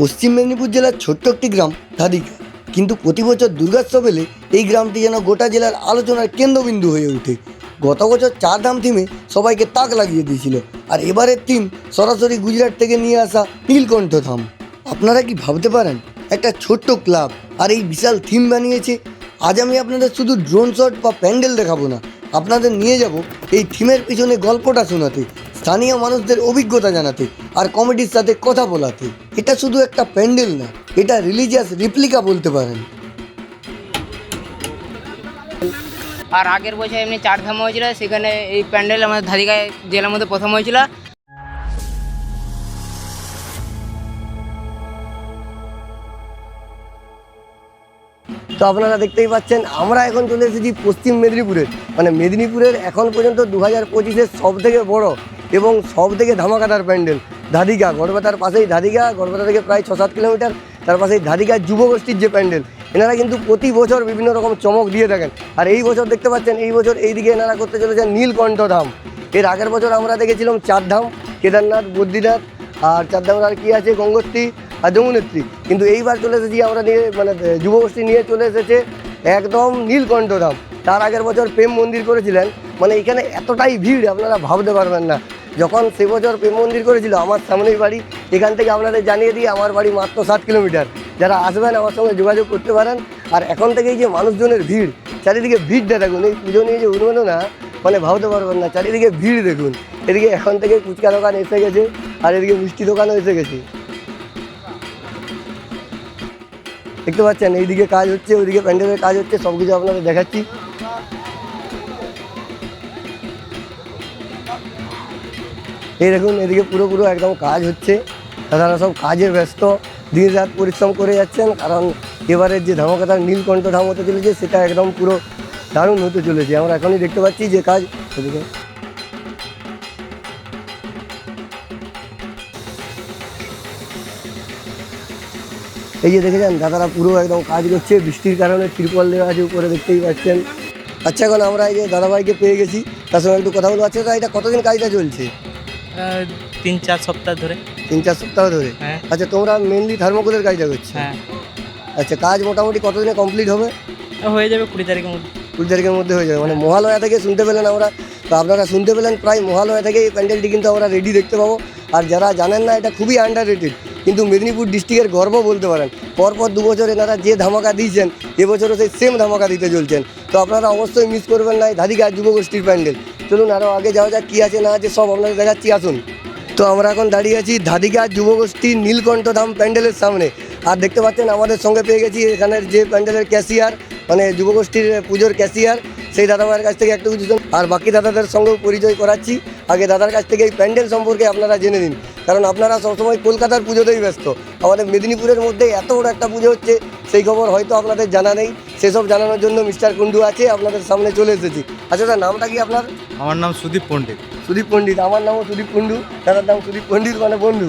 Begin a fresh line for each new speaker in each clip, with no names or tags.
পশ্চিম মেদিনীপুর জেলার ছোট্ট একটি গ্রাম, ধাদিকা। কিন্তু প্রতি বছর দুর্গোৎসব এলে এই গ্রামটি যেন গোটা জেলার আলোচনার কেন্দ্রবিন্দু হয়ে ওঠে। গত বছর চার ধাম থিমে সবাইকে তাক লাগিয়ে দিয়েছিল। আর এবারের থিম সরাসরি গুজরাট থেকে নিয়ে আসা নীলকণ্ঠ ধাম। আপনারা কি ভাবতে পারেন, একটা ছোট্ট ক্লাব আর এই বিশাল থিম বানিয়েছে? আজ আমি আপনাদের শুধু ড্রোন শট বা প্যান্ডেল দেখাবো না, আপনাদের নিয়ে যাব এই থিমের পিছনে গল্পটা শোনাতে। স্থানীয় মানুষদের অভিজ্ঞতা জানাতে আর কমিটির সাথে কথা বলাতে। এটা শুধু একটা প্যান্ডেল না এটা রিলিজিয়াস রিপ্লিকা বলতে পারেন।
আর আগের বছর এমনি চার ধাম হয়েছিল সেখানে এই প্যান্ডেল আমাদের ধাদিকায় জেলার মধ্যে প্রথম হয়েছিল।
তো আপনারা দেখতেই পাচ্ছেন আমরা এখন চলে এসেছি পশ্চিম মেদিনীপুরের মানে মেদিনীপুরের এখন পর্যন্ত দু হাজার পঁচিশের সব থেকে বড় এবং সব থেকে ধামাকাদার প্যান্ডেল, ধাদিকা। গড়বেতার পাশেই ধাদিকা, গড়বেতা থেকে প্রায় ছ সাত কিলোমিটার, তার পাশেই ধাদিকা যুবগোষ্ঠীর যে প্যান্ডেল, এনারা কিন্তু প্রতি বছর বিভিন্ন রকম চমক দিয়ে থাকেন। আর এই বছর দেখতে পাচ্ছেন, এই বছর এইদিকে এনারা করতে চলেছেন নীলকণ্ঠ ধাম। এর আগের বছর আমরা দেখেছিলাম চার ধাম, কেদারনাথ, বদ্রীনাথ, আর চারধামের আর কী আছে, গঙ্গোত্রী আর যমুনেত্রী। কিন্তু এইবার চলে এসেছি আমরা নিয়ে মানে যুবগোষ্ঠী নিয়ে চলে এসেছে একদম নীলকণ্ঠ ধাম। তার আগের বছর প্রেম মন্দির করেছিলেন মানে এখানে এতটাই ভিড়, আপনারা ভাবতে পারবেন না। যখন সে বছর প্রেম মন্দির করেছিল, আমার সামনেই বাড়ি, এখান থেকে আপনাদের জানিয়ে দিই, আমার বাড়ি মাত্র সাত কিলোমিটার। যারা আসবেন, আমার সঙ্গে যোগাযোগ করতে পারেন। আর এখন থেকেই যে মানুষজনের ভিড়, চারিদিকে ভিড়টা দেখুন, এই পুজো নিয়ে যে উন্মাদনা মানে ভাবতে পারবেন না, চারিদিকে ভিড় দেখুন। এদিকে এখন থেকে ফুচকা দোকান এসে গেছে, আর এদিকে মিষ্টি দোকানও এসে গেছে। দেখতে পাচ্ছেন, এইদিকে কাজ হচ্ছে, ওইদিকে প্যান্ডেলের কাজ হচ্ছে সব কিছু আপনাদের দেখাচ্ছি। এই দেখুন, এদিকে পুরো পুরো একদম কাজ হচ্ছে। তারা সব কাজে ব্যস্ত। দিন রাত পরিশ্রম করে যাচ্ছেন, কারণ এবারের যে ধামাকাতার নীলকণ্ঠ ধাম হতে চলেছে, সেটা একদম পুরো দারুণ হতে চলেছে। আমরা এখনই দেখতে পাচ্ছি যে কাজ ওদিকে এই যে দেখেছেন, দাদারা পুরো একদম কাজ করছে। বৃষ্টির কারণে ত্রিপল দেওয়া আছে, উপরে দেখতেই পাচ্ছেন। আচ্ছা এখন আমরা এই যে দাদাভাইকে পেয়ে গেছি। তার সঙ্গে একটু কথা বলব। আচ্ছা এটা কতদিন কাজটা চলছে?
তিন চার সপ্তাহ ধরে।
তিন চার সপ্তাহ ধরে?
হ্যাঁ।
আচ্ছা তোমরা মেনলি থার্মোকোলের কাজটা করছ?
হ্যাঁ।
আচ্ছা কাজ মোটামুটি কতদিনে কমপ্লিট হবে?
হয়ে যাবে কুড়ি তারিখের মধ্যে।
কুড়ি তারিখের মধ্যে হয়ে যাবে। মানে মহালয়া থেকে শুনতে পেলেন আমরা। তো আপনারা শুনতে পেলেন প্রায় মহালয়া থেকে এই প্যান্ডেলটি কিন্তু আমরা রেডি দেখতে পাবো। আর যারা জানেন না এটা খুবই আন্ডার রেটেড কিন্তু মেদিনীপুর ডিস্ট্রিক্টের গর্ব বলতে পারেন। পরপর দু বছর এনারা যে ধামাকা দিয়েছেন এবছরও সেই সেম ধামাকা দিতে চলছেন। তো আপনারা অবশ্যই মিস করবেন না এই ধাদিকা যুবগোষ্ঠীর প্যান্ডেল চলুন আরও আগে যাওয়া যাক, কী আছে না আছে, সব আপনাদের দেখাচ্ছি, আসুন। তো আমরা এখন দাঁড়িয়ে আছি ধাদিকা যুবগোষ্ঠী নীলকণ্ঠ ধাম প্যান্ডেলের সামনে। আর দেখতে পাচ্ছেন, আমাদের সঙ্গে পেয়ে গেছি এখানের যে প্যান্ডেলের ক্যাশিয়ার মানে যুবগোষ্ঠীর পুজোর ক্যাশিয়ার, সেই দাদাভাইয়ের কাছ থেকে একটু কিছু আর বাকি দাদাদের সঙ্গেও পরিচয় করাচ্ছি। আগে দাদার কাছ থেকে এই প্যান্ডেল সম্পর্কে আপনারা জেনে নিন। কারণ আপনারা সবসময় কলকাতার পুজোতেই ব্যস্ত। আমাদের মেদিনীপুরের মধ্যে এত বড় একটা পুজো হচ্ছে, সেই খবর হয়তো আপনাদের জানা নেই। সেসব জানানোর জন্য মিস্টার কুন্ডু আছে, আপনাদের সামনে চলে এসেছি। আচ্ছা নামটা কি আপনার?
আমার নাম সুদীপ পণ্ডিত।
সুদীপ পণ্ডিত আমার নামও সুদীপ কুন্ডু দাদার নাম সুদীপ পণ্ডিত মানে বন্ধু।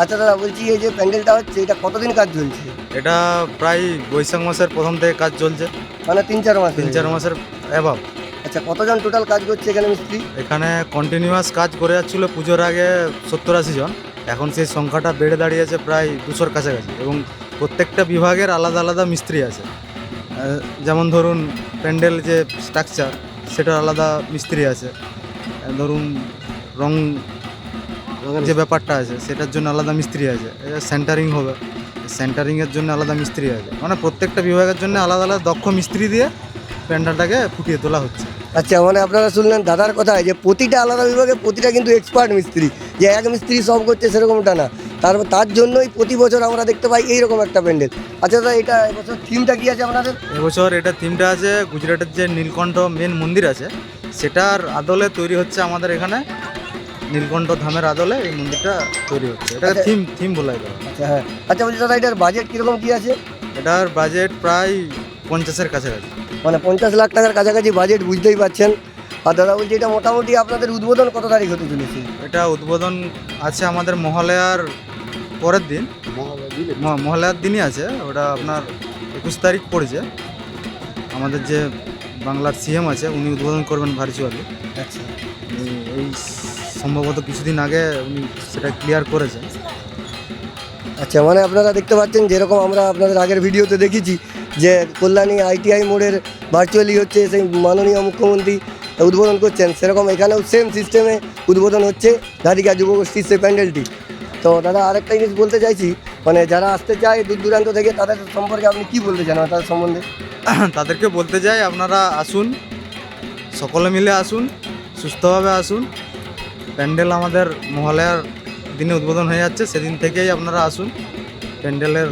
আচ্ছা দাদা বলছি এই যে প্যান্ডেলটা হচ্ছে এটা কতদিন কাজ চলছে?
এটা প্রায় বৈশাখ মাসের প্রথম থেকে কাজ চলছে।
মানে তিন চার মাস।
তিন চার মাসের অ্যাভাব
আচ্ছা কতজন টোটাল কাজ করছে এখানে মিস্ত্রি?
এখানে কন্টিনিউয়াস কাজ করে যাচ্ছিল পুজোর আগে সত্তর আশি জন। এখন সেই সংখ্যাটা বেড়ে দাঁড়িয়েছে প্রায় দুশোর কাছাকাছি এবং প্রত্যেকটা বিভাগের আলাদা আলাদা মিস্ত্রি আছে। যেমন ধরুন প্যান্ডেল যে স্ট্রাকচার সেটার আলাদা মিস্ত্রি আছে। ধরুন রং যে ব্যাপারটা আছে, সেটার জন্য আলাদা মিস্ত্রি আছে। সেন্টারিং হবে। সেন্টারিংয়ের জন্য আলাদা মিস্ত্রি আছে। মানে প্রত্যেকটা বিভাগের জন্য আলাদা আলাদা দক্ষ মিস্ত্রি দিয়ে প্যান্ডেলটাকে ফুটিয়ে তোলা হচ্ছে।
আচ্ছা মানে আপনারা শুনলেন দাদার কথা যে প্রতিটা আলাদা বিভাগে প্রতিটা কিন্তু এক্সপার্ট মিস্ত্রি। যে এক মিস্ত্রি সব করছে সেরকমটা না। তার তার জন্যই প্রতি বছর আমরা দেখতে পাই এইরকম একটা প্যান্ডেল। আচ্ছা দাদা এটা এবছর থিমটা কি আছে আপনাদের?
এবছর এটা থিমটা আছে গুজরাটের যে নীলকণ্ঠ মেন মন্দির আছে সেটার আদলে তৈরি হচ্ছে আমাদের এখানে। নীলকণ্ঠ ধামের আদলে এই মন্দিরটা তৈরি হচ্ছে। এটা
আচ্ছা।
থিম থিম বলা
আচ্ছা হ্যাঁ। আচ্ছা বলছি দাদা এটার বাজেট কীরকম কী আছে?
এটার বাজেট প্রায় পঞ্চাশের কাছাকাছি।
মানে পঞ্চাশ লাখ টাকার কাছাকাছি বাজেট বুঝতেই পাচ্ছেন আর দাদা বলছি এটা মোটামুটি আপনাদের উদ্বোধন কত তারিখ হতে চলেছে?
এটা উদ্বোধন আছে আমাদের মহালয়ার পরের দিন। মহালয়ার দিনই আছে। ওটা আপনার একুশ তারিখ পড়েছে। আমাদের যে বাংলার সিএম আছে উনি উদ্বোধন করবেন ভার্চুয়ালি।
আচ্ছা।
এই সম্ভবত কিছুদিন আগে উনি সেটা ক্লিয়ার করেছেন।
আচ্ছা মানে আপনারা দেখতে পাচ্ছেন যেরকম আমরা আপনাদের আগের ভিডিওতে দেখেছি যে কল্যাণী আইটিআই মোড়ের ভার্চুয়ালি হচ্ছে সেই মাননীয় মুখ্যমন্ত্রী উদ্বোধন করছেন। সেরকম এখানেও সেম সিস্টেমে উদ্বোধন হচ্ছে। ধারিকা যুবগোষ্ঠীর সেই প্যান্ডেলটি তো দাদা আরেকটা জিনিস বলতে চাইছি মানে যারা আসতে চায় দূর দূরান্ত থেকে তাদের সম্পর্কে আপনি কি বলতে চান তাদের সম্বন্ধে?
তাদেরকে বলতে চাই আপনারা আসুন সকলে মিলে আসুন সুস্থভাবে আসুন। প্যান্ডেল আমাদের মহালয়ার দিনে উদ্বোধন হয়ে যাচ্ছে সেদিন থেকেই আপনারা আসুন। প্যান্ডেলের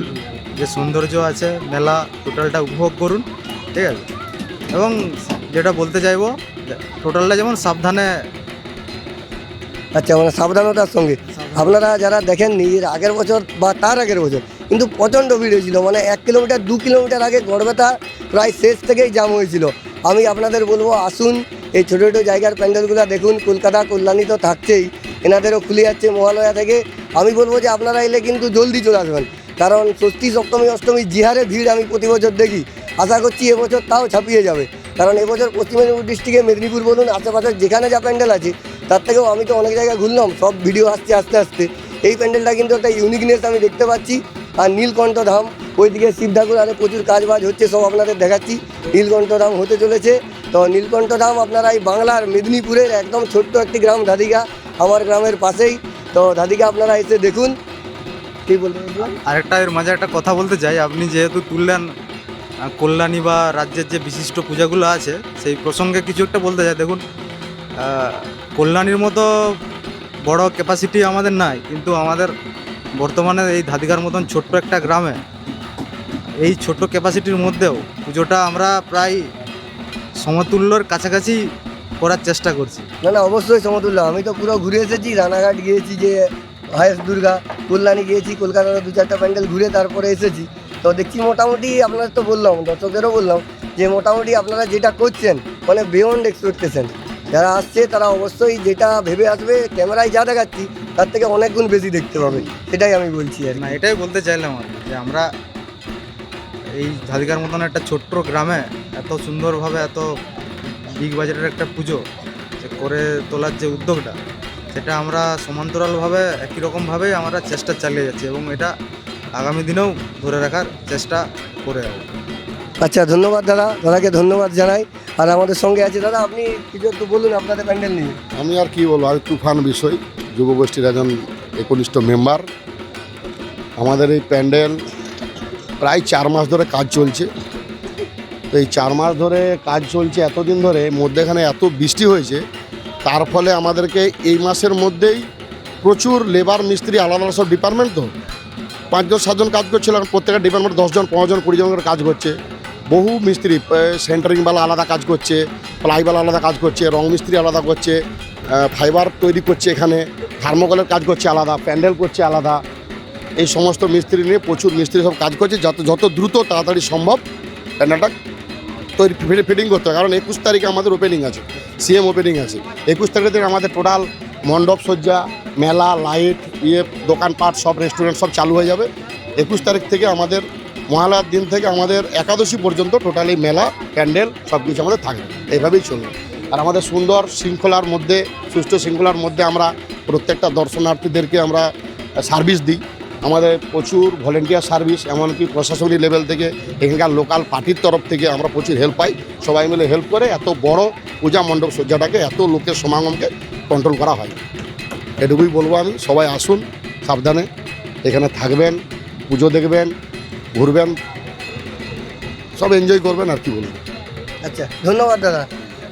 যে সৌন্দর্য আছে মেলা টোটালটা উপভোগ করুন ঠিক আছে? এবং যেটা বলতে চাইব টোটালটা যেমন সাবধানে
আচ্ছা মানে সাবধানতার সঙ্গে। আপনারা যারা দেখেননি এর আগের বছর বা তার আগের বছর, কিন্তু প্রচণ্ড ভিড় হয়েছিল মানে এক কিলোমিটার, দু কিলোমিটার আগে গড়বেতা প্রায় শেষ থেকেই জাম হয়েছিল। আমি আপনাদের বলব, আসুন, এই ছোটো ছোটো জায়গার প্যান্ডেলগুলো দেখুন, কলকাতা কল্যাণী তো থাকছেই, এনাদেরও খুলে যাচ্ছে মহালয়া থেকে। আমি বলব যে আপনারা এলে কিন্তু জলদি চলে আসবেন, কারণ ষষ্ঠী, সপ্তমী, অষ্টমী জিহারে ভিড় আমি প্রতি বছর দেখি। আশা করছি এবছর তাও ছাপিয়ে যাবে, কারণ এবছর পশ্চিম মেদিনীপুর ডিস্ট্রিক্টে মেদিনীপুর বলুন আশেপাশে যেখানে যা প্যান্ডেল আছে তার থেকেও আমি তো অনেক জায়গায় ঘুরলাম, সব ভিডিও আসছে, আস্তে আস্তে। এই প্যান্ডেলটা কিন্তু একটা ইউনিকনেস আমি দেখতে পাচ্ছি। আর নীলকণ্ঠ ধাম, ওইদিকে শিব ঠাকুর আরে প্রচুর কাজ বাজ হচ্ছে, সব আপনাদের দেখাচ্ছি। নীলকণ্ঠ ধাম হতে চলেছে। তো নীলকণ্ঠ ধাম আপনারা এই বাংলার মেদিনীপুরের একদম ছোট্ট একটি গ্রাম দাদিকা আমার গ্রামের পাশেই। তো দাদিকা আপনারা এসে দেখুন। কি বলবেন
আরেকটা, এর মাঝে একটা কথা বলতে চাই। আপনি যেহেতু তুললেন কল্যাণী বা রাজ্যের যে বিশিষ্ট পূজাগুলো আছে, সেই প্রসঙ্গে কিছু একটা বলতে চাই। দেখুন কল্যাণীর মতো বড় ক্যাপাসিটি আমাদের নাই, কিন্তু আমাদের বর্তমানে এই ধাদিকার মতন ছোট্ট একটা গ্রামে এই ছোট ক্যাপাসিটির মধ্যেও পুজোটা আমরা প্রায় সমতুল্যর কাছাকাছি করার চেষ্টা করছি।
না না, অবশ্যই সমতুল্য। আমি তো পুরো ঘুরে এসেছি, রানাঘাট গিয়েছি, যে হায়েস দুর্গা, কল্যাণী গিয়েছি কলকাতার দু চারটা প্যান্ডেল ঘুরে তারপরে এসেছি। তো দেখছি মোটামুটি আপনাদের তো বললাম দর্শকেরও বললাম যে মোটামুটি আপনারা যেটা করছেন মানে বিয়ন্ড এক্সপেকটেশন যারা আসছে তারা অবশ্যই যেটা ভেবে আসবে ক্যামেরায় যা দেখাচ্ছি তার থেকে অনেক গুণ বেশি দেখতে পাবে। সেটাই আমি বলছি আর
না এটাই বলতে চাইলাম আর যে আমরা এই ধাদিকার মতন একটা ছোট্ট গ্রামে এত সুন্দরভাবে এত বিগ বাজেটের একটা পুজো যে করে তোলার যে উদ্যোগটা সেটা আমরা সমান্তরালভাবে একই রকমভাবেই আমরা চেষ্টা চালিয়ে যাচ্ছি এবং এটা আগামী দিনেও ধরে রাখার চেষ্টা করে
আচ্ছা ধন্যবাদ দাদা। দাদাকে ধন্যবাদ জানাই। আর আমাদের সঙ্গে আছে, দাদা, আপনি কিছু একটু বলুন আপনাদের প্যান্ডেল নিয়ে।
আমি আর কি বলব, আর তুফান বিষয়। যুবগোষ্ঠীর একজন একনিষ্ঠ মেম্বার। আমাদের এই প্যান্ডেল প্রায় চার মাস ধরে কাজ চলছে। তো এই চার মাস ধরে কাজ চলছে এতদিন ধরে, মধ্যেখানে এত বৃষ্টি হয়েছে, তার ফলে আমাদেরকে এই মাসের মধ্যেই প্রচুর লেবার মিস্ত্রি আলাদা আলাদা সব ডিপার্টমেন্ট তো। পাঁচজন, সাতজন কাজ করছিল এখন প্রত্যেকটা ডিপার্টমেন্ট দশজন পনেরোজন কুড়ি জন করে কাজ করছে। বহু মিস্ত্রি সেন্টারিংওয়ালা আলাদা কাজ করছে প্লাইওয়ালা আলাদা কাজ করছে, রং মিস্ত্রি আলাদা করছে ফাইবার তৈরি করছে এখানে থার্মোকলের কাজ করছে আলাদা প্যান্ডেল করছে আলাদা। এই সমস্ত মিস্ত্রি নিয়ে প্রচুর মিস্ত্রি সব কাজ করছে, যত যত দ্রুত তাড়াতাড়ি সম্ভব প্যান্ডেলটা তৈরি, ফিটে করতে হবে। কারণ একুশ তারিখে আমাদের ওপেনিং আছে সিএম ওপেনিং আছে। একুশ তারিখ থেকে আমাদের টোটাল মণ্ডপ সজ্জা, মেলা লাইট ইয়ে দোকানপাট, সব রেস্টুরেন্ট সব চালু হয়ে যাবে। একুশ তারিখ থেকে আমাদের মহালয়ার দিন থেকে আমাদের একাদশী পর্যন্ত টোটালি মেলা প্যান্ডেল সব কিছু আমাদের থাকবে। এইভাবেই চলবে। আর আমাদের সুন্দর শৃঙ্খলার মধ্যে, সুষ্ঠু শৃঙ্খলার মধ্যে আমরা প্রত্যেকটা দর্শনার্থীদেরকে আমরা সার্ভিস দিই। আমাদের প্রচুর ভলেন্টিয়ার সার্ভিস এমনকি প্রশাসনিক লেভেল থেকে এখানকার লোকাল পার্টির তরফ থেকে আমরা প্রচুর হেল্প পাই। সবাই মিলে হেল্প করে এত বড় পূজা মণ্ডপ সজ্জাটাকে, এত লোকের সমাগমকে কন্ট্রোল করা হয়। এটুকুই বলব আমি। সবাই আসুন, সাবধানে। এখানে থাকবেন, পুজো দেখবেন। ঘুরবেন সব এনজয় করবেন আর কি বলব।
আচ্ছা ধন্যবাদ দাদা।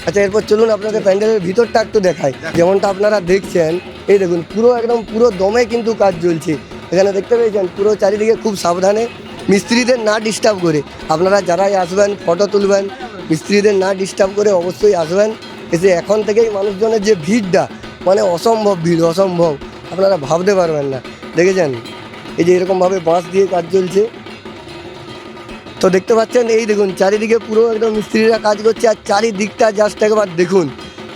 আচ্ছা এরপর চলুন আপনাদের প্যান্ডেলের ভিতরটা একটু দেখাই। যেমনটা আপনারা দেখছেন এই দেখুন পুরো একদম পুরো দমে কিন্তু কাজ চলছে। এখানে দেখতে পেয়েছেন পুরো চারিদিকে খুব সাবধানে মিস্ত্রিদের না ডিস্টার্ব করে। আপনারা যারাই আসবেন ফটো তুলবেন মিস্ত্রিদের না ডিস্টার্ব করে অবশ্যই আসবেন। এসে এখন থেকেই মানুষজনের যে ভিড়টা মানে অসম্ভব ভিড় অসম্ভব। আপনারা ভাবতে পারবেন না। দেখেছেন? এই যে এরকমভাবে বাঁশ দিয়ে কাজ চলছে। তো দেখতে পাচ্ছেন, এই দেখুন, চারিদিকে পুরো একদম মিস্ত্রিরা কাজ করছে, আর চারিদিকটা জাস্ট একবার দেখুন।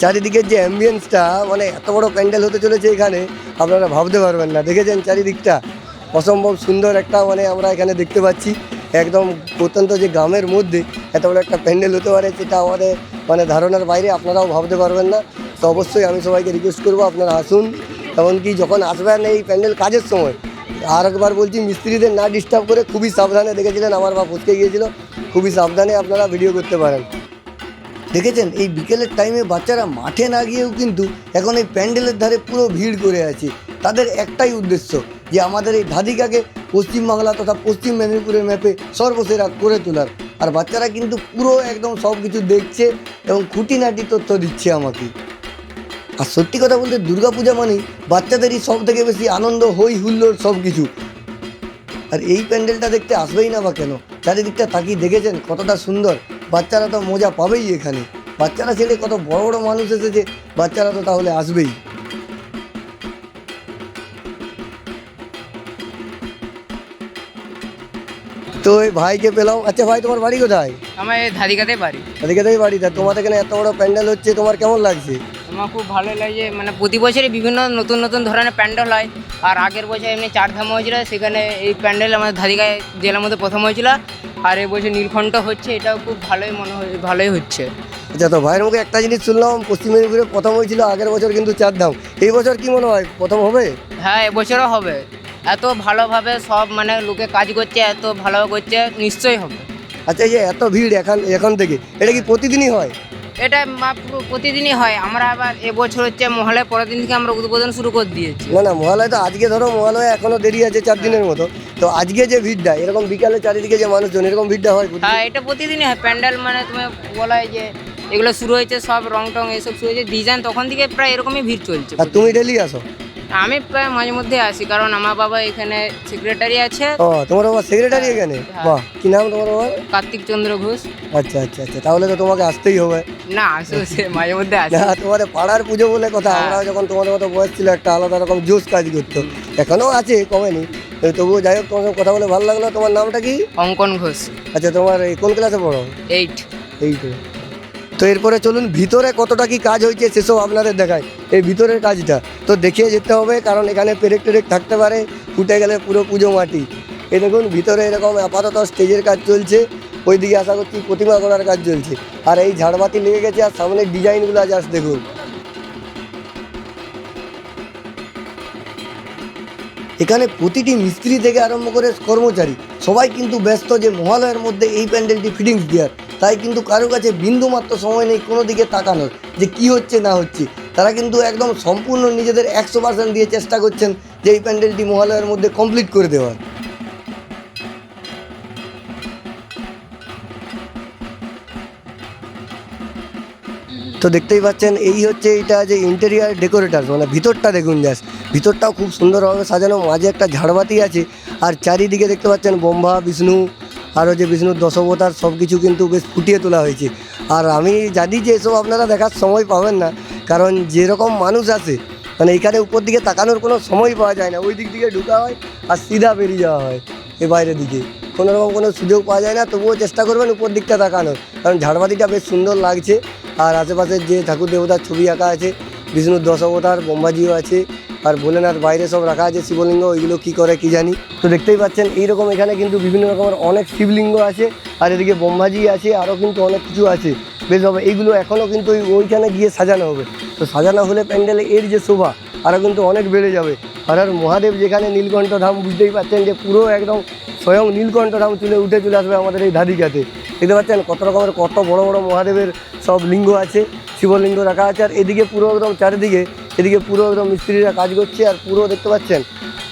চারিদিকের যে অ্যাম্বিয়েন্সটা মানে এত বড় প্যান্ডেল হতে চলেছে এখানে, আপনারা ভাবতে পারবেন না। দেখেছেন চারিদিকটা? অসম্ভব সুন্দর একটা মানে আমরা এখানে দেখতে পাচ্ছি। একদম অত্যন্ত যে গ্রামের মধ্যে এত বড় একটা প্যান্ডেল হতে পারে, সেটা আমাদের মানে ধারণার বাইরে আপনারাও ভাবতে পারবেন না। তো অবশ্যই আমি সবাইকে রিকোয়েস্ট করব, আপনারা আসুন। এমনকি যখন আসবেন এই প্যান্ডেল কাজের সময় আর একবার বলছি, মিস্ত্রিদের না ডিস্টার্ব করে খুবই সাবধানে দেখেছিলেন আমার বা ফসকে গিয়েছিল। খুবই সাবধানে আপনারা ভিডিও করতে পারেন। দেখেছেন, এই বিকেলের টাইমে বাচ্চারা মাঠে না গিয়েও কিন্তু এখন এই প্যান্ডেলের ধারে পুরো ভিড় করে আছে। তাদের একটাই উদ্দেশ্য, যে আমাদের এই ধাদিকাকে পশ্চিমবাংলা তথা পশ্চিম মেদিনীপুরের ম্যাপে সর্বসেরা করে তোলার। আর বাচ্চারা কিন্তু পুরো একদম সব কিছু দেখছে এবং খুঁটিনাটি তথ্য দিচ্ছে আমাকে। আর সত্যি কথা বলতে দুর্গাপূজা মানেই বাচ্চাদেরই সব থেকে বেশি আনন্দ হই হুল্লোড় সব কিছু আর এই প্যান্ডেলটা দেখতে আসবেই না বা কেন? চারিদিকটা তাকিয়ে দেখেছেন? কতটা সুন্দর। বাচ্চারা তো মজা পাবেই এখানে। বাচ্চারা ছেড়ে কত বড় বড় মানুষ এসেছে বাচ্চারা তো তাহলে আসবেই। তো ওই ভাইকে পেলাম। আচ্ছা ভাই তোমার বাড়ি কোথায়?
আমার এই ধাদিকাতে পারি
এদিকে তাই বাড়ি। তা তোমাদের এখানে এত বড় প্যান্ডেল হচ্ছে তোমার কেমন লাগছে?
আমার খুব ভালো লাগে মানে প্রতি বছরই বিভিন্ন নতুন নতুন ধরনের প্যান্ডেল হয়। আর আগের বছর এমনি চার ধাম হয়েছিল সেখানে এই প্যান্ডেল আমাদের ধাদিকায় জেলার মধ্যে প্রথম হয়েছিল। আর এই বছর নীলকণ্ঠ হচ্ছে এটাও খুব ভালোই মনে হয় ভালোই হচ্ছে।
আচ্ছা তো ভাইয়ের মুখে একটা জিনিস শুনলাম পশ্চিম মেদিনীপুরে প্রথম হয়েছিল আগের বছর কিন্তু চারধাম। এই বছর কি মনে হয় প্রথম হবে?
হ্যাঁ এবছরও হবে। এত ভালোভাবে সব মানে লোকে কাজ করছে এত ভালো করছে নিশ্চয়ই হবে।
আচ্ছা এই যে এত ভিড় এখন এখন থেকে এটা কি প্রতিদিনই হয়?
এটা প্রতিদিনই হয়। আমরা আবার এবছর হচ্ছে মহালয়ের পরের দিন থেকে আমরা উদ্বোধন শুরু করে দিয়েছি।
না না মহালয় তো আজকে ধরো মহালয় এখনও দেরি আছে চার দিনের মতো। তো আজকে যে ভিড়টা এরকম বিকালে চারিদিকে যে মানুষজন এরকম ভিড়টা হয়?
হ্যাঁ এটা প্রতিদিনই হয়। প্যান্ডেল মানে তুমি বলা হয় যে এগুলো শুরু হয়েছে সব রং টং এসব শুরু হয়েছে। ডিজাইন তখন থেকে প্রায় এরকমই ভিড় চলছে
আর তুমি ডেলি আসো?
আমি প্রায় মাঝে মধ্যে আসি কারণ আমার বাবা এখানে সেক্রেটারি আছে।
ও তোমার বাবা সেক্রেটারি এখানে?
হ্যাঁ।
বাহ কি নাম তোমার বাবা
কার্তিক চন্দ্র ঘোষ।
আচ্ছা আচ্ছা আচ্ছা তাহলে তো তোমাকে আসতেই হবে।
না আসো সে মাঝে মধ্যে আসে।
না তোমার পাড়ার পুজো বলে কথা
হ্যাঁ।
আমরা যখন তোমার মতো বয়স ছিল একটা আলাদা রকম জোশ কাজ করতো। এখনও আছে কমেনি। তবুও যাই হোক তোমার সঙ্গে কথা বলে ভালো লাগল। তোমার নামটা কি?
অঙ্কন ঘোষ।
আচ্ছা তোমার এই কোন ক্লাসে পড়ো?
এইট
এই তো এরপরে চলুন, ভিতরে কতটা কি কাজ হয়েছে সেসব আপনাদের দেখায় এই ভিতরের কাজটা তো দেখিয়ে যেতে হবে, কারণ এখানে পেরেক টেরেক থাকতে পারে, ফুটে গেলে পুরো পুজো মাটি। এই দেখুন, ভিতরে এরকম আপাতত স্টেজের কাজ চলছে, ওইদিকে আশা করছি প্রতিমা করার কাজ চলছে। আর এই ঝাড়বাতি লেগে গেছে, আর সামনের ডিজাইনগুলো জাস্ট দেখুন। এখানে প্রতিটি মিস্ত্রি থেকে আরম্ভ করে কর্মচারী, সবাই কিন্তু ব্যস্ত যে মহালয়ের মধ্যে এই প্যান্ডেলটি ফিটিংস দেওয়ার। তাই কিন্তু কারও কাছে বিন্দুমাত্র সময় নেই, কোনো দিকে তাকানোর যে কি হচ্ছে না হচ্ছে। তারা কিন্তু একদম সম্পূর্ণ নিজেদের একশো পার্সেন্ট দিয়ে চেষ্টা করছেন যে এই প্যান্ডেলটি মহালয়ের মধ্যে কমপ্লিট করে দেওয়ার। তো দেখতেই পাচ্ছেন, এই হচ্ছে এইটা যে ইন্টেরিয়ার ডেকোরেটার মানে ভিতরটা দেখুন জাস্ট ভিতরটাও খুব সুন্দরভাবে সাজানো, মাঝে একটা ঝাড়বাতি আছে, আর চারিদিকে দেখতে পাচ্ছেন ব্রহ্মা, বিষ্ণু আরও যে বিষ্ণুর দশবতার সব কিছু কিন্তু বেশ ফুটিয়ে তোলা হয়েছে। আর আমি জানি যে এসব আপনারা দেখার সময় পাবেন না, কারণ যেরকম মানুষ আছে মানে এখানে উপর দিকে তাকানোর কোনো সময় পাওয়া যায় না, ওই দিক দিকে ঢুকা হয় আর সিধা বেরিয়ে যাওয়া হয় এ বাইরের দিকে। কোনো রকম কোনো সুযোগ পাওয়া যায় না, তবুও চেষ্টা করবেন উপর দিকটা তাকানোর, কারণ ঝাড়বাতিটা বেশ সুন্দর লাগছে। আর আশেপাশের যে ঠাকুর দেবতার ছবি আঁকা আছে বিষ্ণুর দশ অবতার ব্রহ্মাজিও আছে আর ভোলেনাথ বাইরে সব রাখা আছে, শিবলিঙ্গ, ওইগুলো কি করে কি জানি। তো দেখতেই পাচ্ছেন, এইরকম এখানে কিন্তু বিভিন্ন রকমের অনেক শিবলিঙ্গ আছে, আর এদিকে ব্রহ্মাজি আছে, আরও কিন্তু অনেক কিছু আছে। বেশ হবে এইগুলো এখনও কিন্তু ওই ওইখানে গিয়ে সাজানো হবে। তো সাজানো হলে প্যান্ডেলে এর যে শোভা, আরও কিন্তু অনেক বেড়ে যাবে। আর আর মহাদেব যেখানে নীলকণ্ঠ ধাম বুঝতেই পাচ্ছেন যে পুরো একদম স্বয়ং নীলকণ্ঠ ধাম তুলে উঠে চলে আসবে আমাদের এই ধাদিকাতে দেখতে পাচ্ছেন কত রকমের, কত বড় বড় মহাদেবের সব লিঙ্গ আছে, শিবলিঙ্গ রাখা আছে, আর এদিকে পুরো একদম চারিদিকে এদিকে পুরো একদম মিস্ত্রিরা কাজ করছে আর পুরো দেখতে পাচ্ছেন,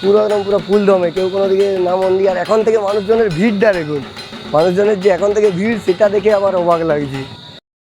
পুরো একদম পুরো ফুল দমে কেউ কোনো দিকে না মন দিয়ে আর এখন থেকে মানুষজনের ভিড়টা দেখুন মানুষজনের যে এখন থেকে ভিড়, সেটা দেখে আমার অবাক লাগছে।